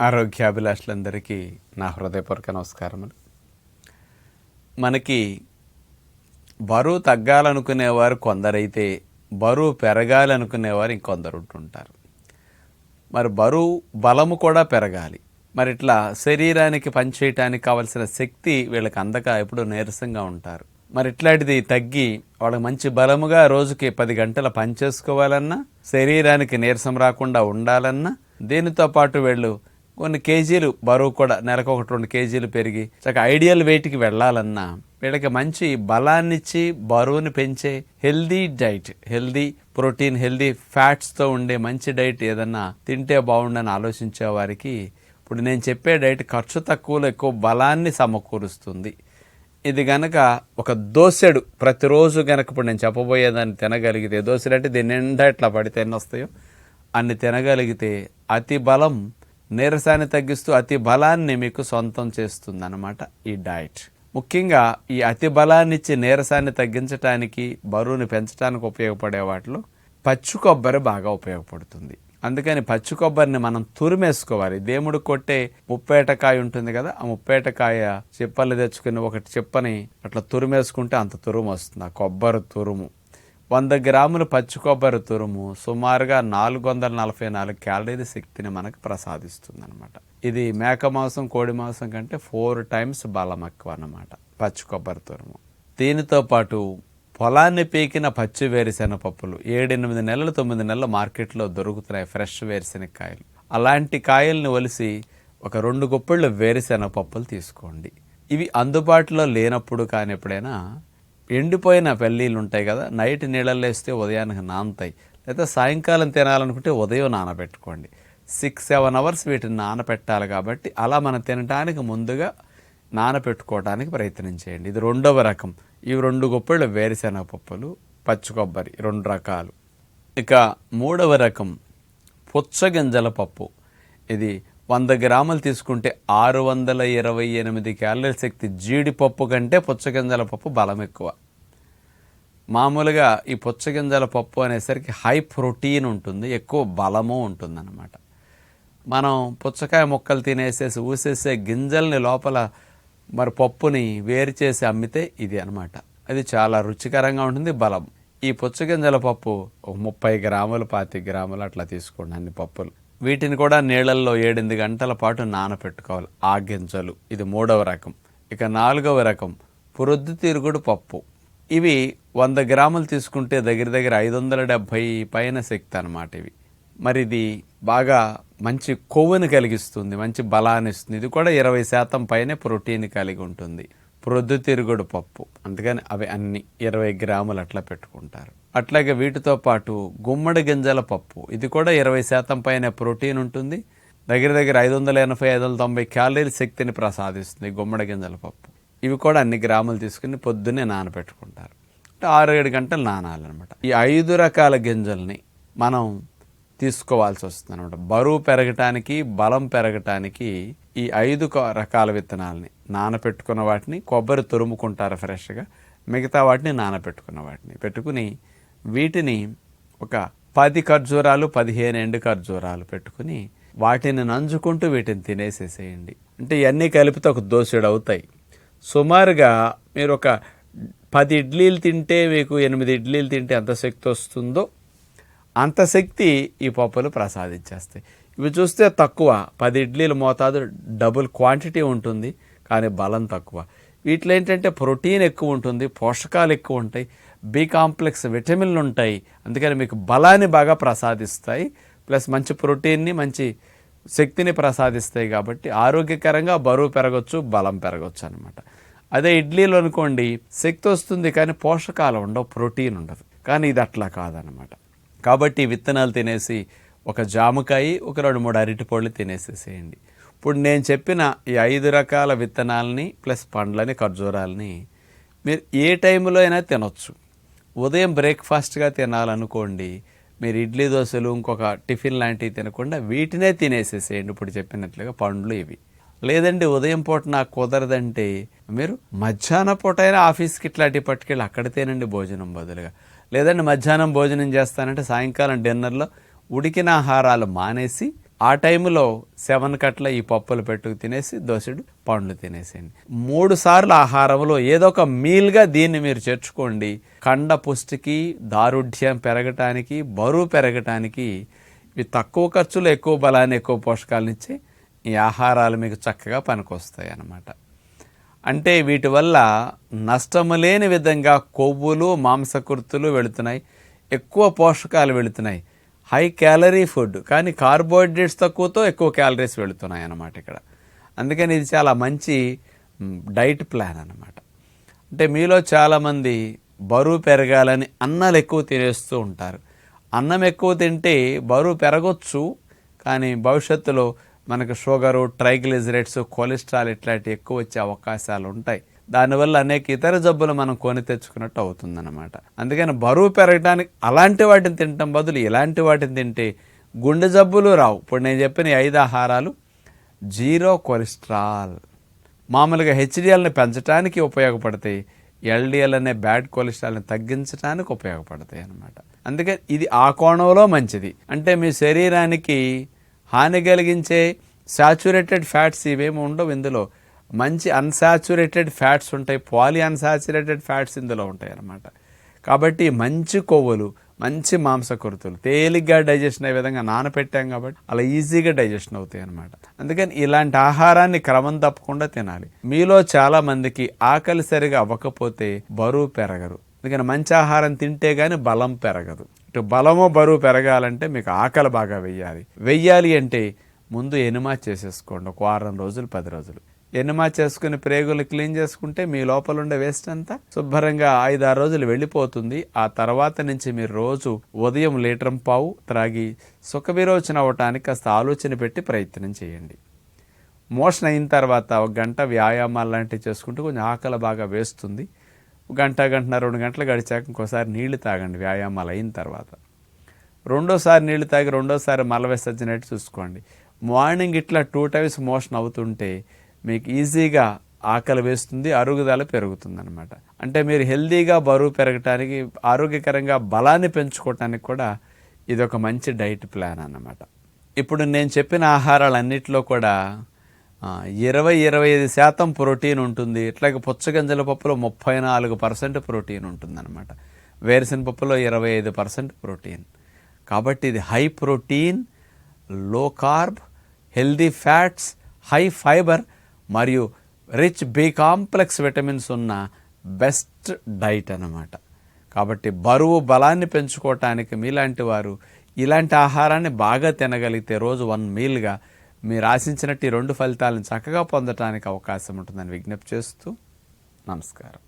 ఆరోగ్యాభిలాషులందరికీ నా హృదయపూర్వక నమస్కారములు. మనకి బరువు తగ్గాలనుకునేవారు కొందరైతే బరువు పెరగాలనుకునేవారు ఇంకొందరు ఉంటుంటారు. మరి బరువు బలము కూడా పెరగాలి. మరి ఇట్లా శరీరానికి పనిచేయటానికి కావలసిన శక్తి వీళ్ళకి అందక ఎప్పుడూ నీరసంగా ఉంటారు. మరి ఇట్లాంటిది తగ్గి వాళ్ళకి మంచి బలముగా రోజుకి పది గంటల పని చేసుకోవాలన్నా శరీరానికి నీరసం రాకుండా ఉండాలన్నా దీనితో పాటు వీళ్ళు కొన్ని కేజీలు బరువు కూడా నెలకు ఒకటి రెండు కేజీలు పెరిగి చక్కగా ఐడియల్ వెయిట్కి వెళ్ళాలన్నా వీళ్ళకి మంచి బలాన్నిచ్చి బరువుని పెంచే healthy diet healthy protein healthy ఫ్యాట్స్తో ఉండే మంచి డైట్ ఏదన్నా తింటే బాగుండని ఆలోచించే వారికి ఇప్పుడు నేను చెప్పే డైట్ ఖర్చు తక్కువలో ఎక్కువ బలాన్ని సమకూరుస్తుంది. ఇది గనక ఒక దోసెడు ప్రతిరోజు గనక ఇప్పుడు నేను చెప్పబోయేదాన్ని తినగలిగితే దోశలు అంటే దీని నిండా ఇట్లా పడితే ఎన్ని వస్తాయో అన్ని తినగలిగితే అతి బలం నీరసాన్ని తగ్గిస్తూ అతి బలాన్ని మీకు సొంతం చేస్తుందన్నమాట ఈ డైట్. ముఖ్యంగా ఈ అతి బలాన్ని ఇచ్చి నీరసాన్ని తగ్గించడానికి బరువుని పెంచడానికి ఉపయోగపడే వాటిలో పచ్చి కొబ్బరి బాగా ఉపయోగపడుతుంది. అందుకని పచ్చి కొబ్బరిని మనం తురిమేసుకోవాలి. దేవుడు కొట్టే ముప్పేటకాయ ఉంటుంది కదా ఆ ముప్పేటకాయ చిప్పలు తెచ్చుకుని ఒకటి చిప్పని అట్లా తురిమేసుకుంటే అంత తురుము వస్తుంది. ఆ కొబ్బరి తురుము. వంద గ్రాముల పచ్చి కొబ్బరి తురుము సుమారుగా నాలుగు వందల నలభై నాలుగు క్యాలరీల శక్తిని మనకు ప్రసాదిస్తుంది అనమాట ఇది మేక మాంసం కోడి మాంసం కంటే ఫోర్ టైమ్స్ బలం ఎక్కువ అన్నమాట పచ్చి కొబ్బరి తురుము. దీనితో పాటు పొలాన్ని పీకిన పచ్చి వేరుశెనగ పప్పులు ఏడెనిమిది నెలలు తొమ్మిది నెలలు మార్కెట్లో దొరుకుతున్నాయి ఫ్రెష్ వేరుశెనగ కాయలు అలాంటి కాయల్ని ఒలిసి ఒక రెండు గొప్పళ్ళు వేరుశెనగ పప్పులు తీసుకోండి. ఇవి అందుబాటులో లేనప్పుడు కానీ ఎప్పుడైనా ఎండిపోయిన పెళ్ళిళ్ళు ఉంటాయి కదా నైట్ నీళ్ళల్లో వేస్తే ఉదయానికి నానతాయి. లేదా సాయంకాలం తినాలనుకుంటే ఉదయం నానబెట్టుకోండి. సిక్స్ సెవెన్ అవర్స్ వీటిని నానబెట్టాలి కాబట్టి అలా మనం తినడానికి ముందుగా నానపెట్టుకోవడానికి ప్రయత్నం చేయండి. ఇది రెండవ రకం. ఇవి రెండు గొప్పళ్ళు వేరుశెనగ పప్పులు పచ్చి కొబ్బరి రెండు రకాలు. ఇక మూడవ రకం పుచ్చగింజల పప్పు. ఇది వంద గ్రాములు తీసుకుంటే ఆరు వందల ఇరవై ఎనిమిది క్యాలరీ శక్తి జీడిపప్పు కంటే పుచ్చగింజల పప్పు బలం ఎక్కువ. మామూలుగా ఈ పుచ్చగింజల పప్పు అనేసరికి హై ప్రోటీన్ ఉంటుంది ఎక్కువ బలము ఉంటుందన్నమాట. మనం పుచ్చకాయ ముక్కలు తినేసేసి ఊసేసే గింజల్ని లోపల మరి పప్పుని వేరు చేసి అమ్మితే ఇది అన్నమాట. అది చాలా రుచికరంగా ఉంటుంది బలం. ఈ పుచ్చగింజల పప్పు ఒక ముప్పై గ్రాములు పాతి గ్రాములు అట్లా తీసుకోండి అన్ని పప్పులు. వీటిని కూడా నీళ్ళల్లో ఏడెనిమిది గంటల పాటు నానపెట్టుకోవాలి. ఆ గింజలు ఇది మూడవ రకం. ఇక నాలుగవ రకం. ప్రొద్దుతిరుగుడు పప్పు. ఇవి వంద గ్రాములు తీసుకుంటే దగ్గర దగ్గర ఐదు వందల డెబ్భై పైన శక్తి అన్నమాట ఇవి. మరి ఇది బాగా మంచి కొవ్వుని కలిగిస్తుంది మంచి బలాన్ని ఇస్తుంది. ఇది కూడా ఇరవై శాతం పైనే ప్రోటీన్ కలిగి ఉంటుంది. ప్రొద్దుతిరుగుడు పప్పు. అందుకని అవి అన్ని ఇరవై గ్రాములు అట్లా పెట్టుకుంటారు. అట్లాగే వీటితో పాటు గుమ్మడి గింజల పప్పు. ఇది కూడా ఇరవై శాతం పైన ప్రోటీన్ ఉంటుంది. దగ్గర దగ్గర ఐదు వందల ఎనభై ఐదు వందల తొంభై క్యాలరీల శక్తిని ప్రసాదిస్తుంది గుమ్మడి గింజల పప్పు. ఇవి కూడా అన్ని గ్రాములు తీసుకుని పొద్దున్నే నానబెట్టుకుంటారు. అంటే ఆరు ఏడు గంటలు నానాలన్నమాట. ఈ ఐదు రకాల గింజల్ని మనం తీసుకోవాల్సి వస్తుంది అనమాట బరువు పెరగటానికి బలం పెరగటానికి ఈ ఐదు రకాల విత్తనాలని నానపెట్టుకున్న వాటిని కొబ్బరి తురుముకుంటారు ఫ్రెష్గా మిగతా వాటిని నానపెట్టుకున్న వాటిని పెట్టుకుని వీటిని ఒక పది ఖర్జూరాలు పదిహేను ఎండు ఖర్జూరాలు పెట్టుకుని వాటిని నంజుకుంటూ వీటిని తినేసేసేయండి. అంటే ఇవన్నీ కలిపితే ఒక దోసెడు అవుతాయి. సుమారుగా మీరు ఒక పది ఇడ్లీలు తింటే మీకు ఎనిమిది ఇడ్లీలు తింటే ఎంత శక్తి వస్తుందో అంత శక్తి ఈ పప్పులు ప్రసాదించేస్తాయి. ఇవి చూస్తే తక్కువ. పది ఇడ్లీలు మోతాదు డబుల్ క్వాంటిటీ ఉంటుంది కానీ బలం తక్కువ. వీటిలో ఏంటంటే ప్రోటీన్ ఎక్కువ ఉంటుంది పోషకాలు ఎక్కువ ఉంటాయి బి కాంప్లెక్స్ విటమిన్లు ఉంటాయి. అందుకని మీకు బలాన్ని బాగా ప్రసాదిస్తాయి ప్లస్ మంచి ప్రోటీన్ని మంచి శక్తిని ప్రసాదిస్తాయి కాబట్టి ఆరోగ్యకరంగా బరువు పెరగచ్చు బలం పెరగచ్చు అనమాట అదే ఇడ్లీలు అనుకోండి శక్తి వస్తుంది కానీ పోషకాలు ఉండవు ప్రోటీన్ ఉండదు. కానీ ఇది అట్లా కాదనమాట కాబట్టి విత్తనాలు తినేసి ఒక జామకాయ ఒక రెండు మూడు అరటిపళ్ళు తినేసేసేయండి. ఇప్పుడు నేను చెప్పిన ఈ ఐదు రకాల విత్తనాలని ప్లస్ పండ్లని ఖర్జూరాలని మీరు ఏ టైంలో అయినా తినొచ్చు. ఉదయం బ్రేక్ఫాస్ట్గా తినాలనుకోండి మీరు ఇడ్లీ దోశలు ఇంకొక టిఫిన్ లాంటివి తినకుండా వీటినే తినేసేసేయండి. ఇప్పుడు చెప్పినట్లుగా పండ్లు ఇవి. లేదండి ఉదయం పూట నాకు కుదరదంటే మీరు మధ్యాహ్న పూట అయినా ఆఫీస్కి ఇట్లాంటివి పట్టుకెళ్ళి అక్కడ తినండి భోజనం బదులుగా. లేదంటే మధ్యాహ్నం భోజనం చేస్తానంటే సాయంకాలం డిన్నర్లో ఉడికిన ఆహారాలు మానేసి ఆ టైంలో సెవెన్ కట్ల ఈ పప్పులు పెట్టుకు తినేసి దోశడు పండ్లు తినేసేయండి. మూడు సార్లు ఆహారంలో ఏదో ఒక మీల్గా దీన్ని మీరు చేర్చుకోండి. కండ పుష్టికి దారుఢ్యం పెరగటానికి బరువు పెరగటానికి ఇవి తక్కువ ఖర్చులో ఎక్కువ బలాన్ని ఎక్కువ పోషకాలను ఇచ్చి ఈ ఆహారాలు మీకు చక్కగా పనికొస్తాయి అన్నమాట అంటే వీటి వల్ల నష్టము లేని విధంగా కొవ్వులు మాంసకృతులు వెళుతున్నాయి. ఎక్కువ పోషకాలు వెళుతున్నాయి. హై క్యాలరీ ఫుడ్ కానీ కార్బోహైడ్రేట్స్ తక్కువతో ఎక్కువ క్యాలరీస్ వెళుతున్నాయి అన్నమాట ఇక్కడ. అందుకని ఇది చాలా మంచి డైట్ ప్లాన్ అన్నమాట. అంటే మీలో చాలామంది బరువు పెరగాలని అన్నాలు ఎక్కువ తినేస్తూ ఉంటారు. అన్నం ఎక్కువ తింటే బరువు పెరగొచ్చు కానీ భవిష్యత్తులో మనకు షుగరు ట్రైగ్లిజరేట్స్ కొలెస్ట్రాల్ ఇట్లాంటివి ఎక్కువ వచ్చే అవకాశాలు ఉంటాయి. దానివల్ల అనేక ఇతర జబ్బులు మనం కొని తెచ్చుకున్నట్టు అవుతుందన్నమాట. అందుకని బరువు పెరగడానికి అలాంటి వాటిని తినటం బదులు ఇలాంటి వాటిని తింటే గుండె జబ్బులు రావు. ఇప్పుడు నేను చెప్పిన ఐదు ఆహారాలు జీరో కొలెస్ట్రాల్. మామూలుగా హెచ్డిఎల్ని పెంచడానికి ఉపయోగపడతాయి. ఎల్డిఎల్ అనే బ్యాడ్ కొలెస్ట్రాల్ని తగ్గించడానికి ఉపయోగపడతాయి అన్నమాట. అందుకే ఇది ఆ కోణంలో మంచిది. అంటే మీ శరీరానికి హాని కలిగించే సాచురేటెడ్ ఫ్యాట్స్ ఇవేమి ఉండవు ఇందులో. మంచి అన్సాచురేటెడ్ ఫ్యాట్స్ ఉంటాయి. పాలి అన్సాచురేటెడ్ ఫ్యాట్స్ ఇందులో ఉంటాయి అన్నమాట. కాబట్టి మంచి కొవ్వులు మంచి మాంసకృతులు తేలిగ్గా డైజెషన్ అయ్యే విధంగా నానపెట్టాం కాబట్టి అలా ఈజీగా డైజెషన్ అవుతాయి అన్నమాట. అందుకని ఇలాంటి ఆహారాన్ని క్రమం తప్పకుండా తినాలి. మీలో చాలా మందికి ఆకలి సరిగా అవ్వకపోతే బరువు పెరగరు అందుకని మంచి ఆహారం తింటే కానీ బలం పెరగదు. ఇటు బలము బరువు పెరగాలంటే మీకు ఆకలి బాగా వెయ్యాలి. వెయ్యాలి అంటే ముందు ఎనుమా చేసేసుకోండి. ఒక వారం రోజులు పది రోజులు. ఎనుమా చేసుకుని ప్రేగులు క్లీన్ చేసుకుంటే మీ లోపల ఉండే వేస్ట్ అంతా శుభ్రంగా ఐదు ఆరు రోజులు వెళ్ళిపోతుంది. ఆ తర్వాత నుంచి మీరు రోజు ఉదయం లీటర్ పావు త్రాగి సుఖ విరోచన అవ్వటానికి కాస్త ఆలోచన పెట్టి ప్రయత్నం చేయండి. మోషన్ అయిన తర్వాత ఒక గంట వ్యాయామాలు లాంటివి చేసుకుంటూ కొంచెం ఆకలి బాగా వేస్తుంది. గంట గంటన రెండు గంటలు గడిచాక ఇంకోసారి నీళ్ళు తాగండి వ్యాయామాలు అయిన తర్వాత. రెండోసారి నీళ్ళు తాగి రెండోసారి మల విసర్జనట్టు చూసుకోండి. మార్నింగ్ ఇట్లా టూ టైమ్స్ మోషన్ అవుతుంటే మీకు ఈజీగా ఆకలి వేస్తుంది అరుగుదల పెరుగుతుంది అనమాట అంటే మీరు హెల్దీగా బరువు పెరగటానికి ఆరోగ్యకరంగా బలాన్ని పెంచుకోవటానికి కూడా ఇది ఒక మంచి డైట్ ప్లాన్ అన్నమాట. ఇప్పుడు నేను చెప్పిన ఆహారాలన్నిటిలో కూడా ఇరవై ఇరవై ఐదు శాతం ప్రోటీన్ ఉంటుంది. ఇట్లాగే పుచ్చగింజల పప్పులో ముప్పై నాలుగు పర్సెంట్ ప్రోటీన్ ఉంటుందన్నమాట. వేరుశెనగ పప్పులో ఇరవై ఐదు పర్సెంట్ ప్రోటీన్. కాబట్టి ఇది high ప్రోటీన్లో carb healthy fats high fibre మరియు రిచ్ బి కాంప్లెక్స్ విటమిన్స్ ఉన్న బెస్ట్ డైట్ అన్నమాట. కాబట్టి బరువు బలాన్ని పెంచుకోవటానికి మీలాంటి వారు ఇలాంటి ఆహారాన్ని బాగా తినగలిగితే రోజు వన్ మీల్గా మీరు ఆశించినట్టు ఈ రెండు ఫలితాలను చక్కగా పొందటానికి అవకాశం ఉంటుందని విజ్ఞప్తి చేస్తూ నమస్కారం.